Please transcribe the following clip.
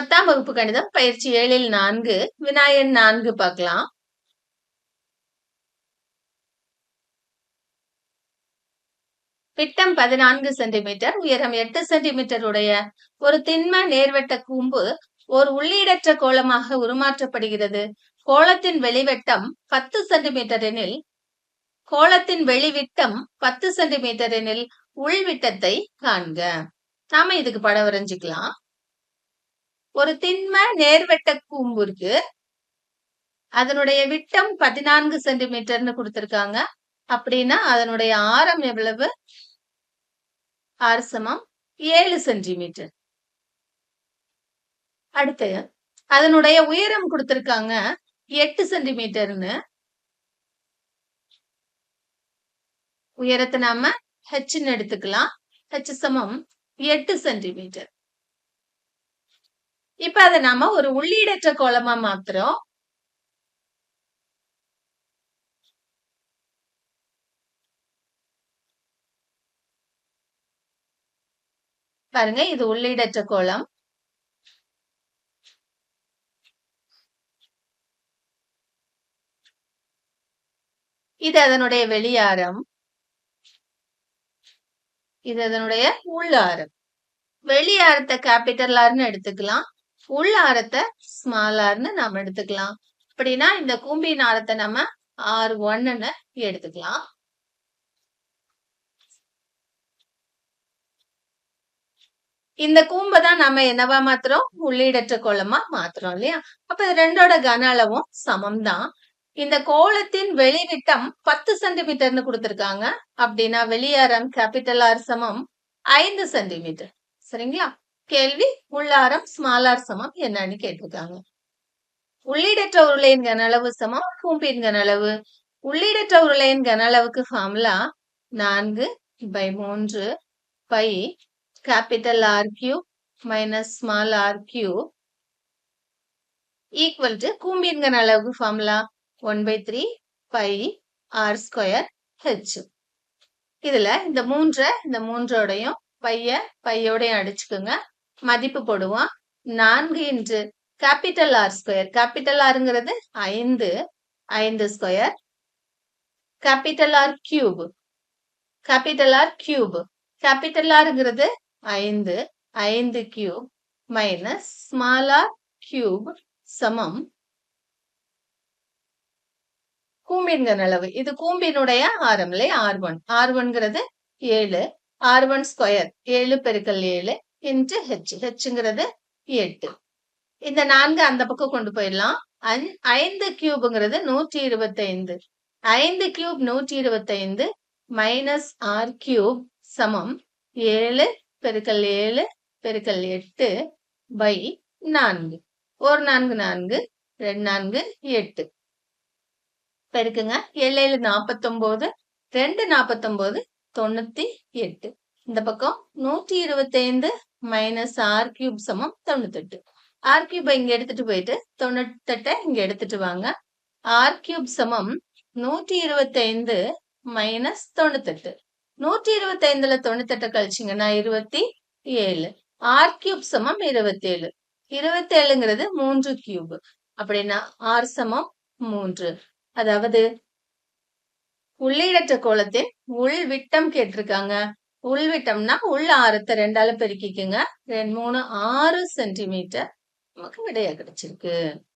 பத்தாம் வகுப்பு கணிதம் பயிற்சி ஏழில் நான்கு வினாயன் நான்கு பார்க்கலாம். விட்டம் பதினான்கு சென்டிமீட்டர் உயரம் எட்டு சென்டிமீட்டர் உடைய ஒரு திண்ம நேர்வட்ட கூம்பு ஒரு உள்ளீடற்ற கோலமாக உருமாற்றப்படுகிறது. கோலத்தின் வெளிவட்டம் பத்து சென்டிமீட்டர் எனில் கோலத்தின் வெளிவிட்டம் பத்து சென்டிமீட்டர் எனில் உள்விட்டத்தை காண்க. நாம இதுக்கு படம் வரைஞ்சிக்கலாம். ஒரு திண்ம நேர்வட்ட கூம்பு இருக்கு அதனுடைய விட்டம் பதினான்கு சென்டிமீட்டர்னு கொடுத்திருக்காங்க. அப்படின்னா அதனுடைய ஆரம் எவ்வளவு? ஆறு சமம் ஏழு சென்டிமீட்டர். அடுத்து அதனுடைய உயரம் கொடுத்திருக்காங்க எட்டு சென்டிமீட்டர்னு. உயரத்தை நாம ஹெச்னு எடுத்துக்கலாம். ஹெச் சமம் எட்டு சென்டிமீட்டர். இப்ப அதை நாம ஒரு உள்ளீடற்ற கோலமா மாத்துறோம். பாருங்க இது உள்ளீடற்ற கோலம். இது அதனுடைய வெளியாரம். இது அதனுடைய உள்ளாரம். வெளியாரத்தை கேபிட்டல் ஆர்னு எடுத்துக்கலாம். உள் ஆரத்தை ஸ்மால் ஆர்னு நாம எடுத்துக்கலாம். அப்படின்னா இந்த கூம்பின் ஆரத்தை நம்ம ஆர் ஒன்னு எடுத்துக்கலாம். இந்த கூம்பை தான் நம்ம என்னவா மாத்துறோம்? உள்ளீடற்ற கோலமா மாத்துறோம் இல்லையா? அப்ப இது ரெண்டோட கன அளவும் சமம் தான் இந்த கோலத்தின் வெளிவிட்டம் பத்து சென்டிமீட்டர்னு கொடுத்துருக்காங்க. அப்படின்னா வெளியாரம் கேபிட்டல் ஆர் சமம் ஐந்து சென்டிமீட்டர் சரிங்களா? கேள்வி உள்ளாரம் ஸ்மாலார் சமம் என்னன்னு கேட்டிருக்காங்க. உள்ளீடற்ற உருளையின் கன அளவு சமம் கூம்பின் கனளவு உள்ளீடற்ற உருளையின் கன அளவுக்கு ஃபார்முலா நான்கு பை மூன்று pi capital R cube minus small R cube equal to கூம்பின் கனளவுக்கு formula one by three pi R square H இதுல இந்த மூன்றை இந்த மூன்றோடையும் பைய பையோடையும் அடிச்சுக்கோங்க. மதிப்பு போடுவோம். நான்கு இன்று கேபிட்டல் ஆர் ஸ்கொயர் கேபிட்டல் ஆருங்கிறது ஐந்து. ஐந்து square capital R cube capital R cube capital ஆருங்கிறது ஐந்து. ஐந்து cube minus small R cube சமம். கூம்பின்கிற அளவு. இது கூம்பினுடைய ஆரம் இல்லையா ஆர் ஒன் ஆர் ஒன்ங்கிறது ஏழு. ஆர் ஒன் ஸ்கொயர் ஏழு பெருக்கல் ஏழு. இன்ட்டு ஹெச் ஹெச்ங்கிறது எட்டு. இந்த நான்கு அந்த பக்கம் கொண்டு போயிடலாம். ஐந்து கியூப்ங்கிறது நூற்றி இருபத்தைந்து. ஐந்து கியூப் நூற்றி இருபத்தைந்து மைனஸ் ஆர் கியூப் சமம் ஏழு பெருக்கல் ஏழு பெருக்கல் எட்டு பை நான்கு. ஒரு நான்கு நான்கு ரெண்டு நான்கு எட்டு. பெருக்குங்க. ஏழு நாற்பத்தொம்போது ரெண்டு நாற்பத்தொம்போது தொண்ணூத்தி எட்டு. இந்த பக்கம் நூற்றி இருபத்தைந்து மைனஸ் ஆர் கியூப் சமம் தொண்ணூத்தெட்டு. ஆர் கியூபை இங்க எடுத்துட்டு போயிட்டு தொண்ணூத்தெட்டை இங்க எடுத்துட்டு வாங்க. ஆர் கியூப் சமம் நூற்றி இருபத்தைந்து மைனஸ் தொண்ணூத்தெட்டு. நூற்றி இருபத்தைந்துல தொண்ணூத்தெட்டை கழிச்சிங்கன்னா இருபத்தி ஏழு. ஆர் கியூப் சமம் இருபத்தேழு. இருபத்தேழுங்கிறது மூன்று கியூப் அப்படின்னா ஆர் சமம் மூன்று. அதாவது உள்ளீடற்ற கோலத்தின் உள் விட்டம் கேட்டிருக்காங்க. உள் உள்ள ஆரத்தை ரெண்டால பெருக்கிக்கோங்க. ரெண்டு மூணு ஆறு சென்டிமீட்டர் நமக்கு விடையா கிடைச்சிருக்கு.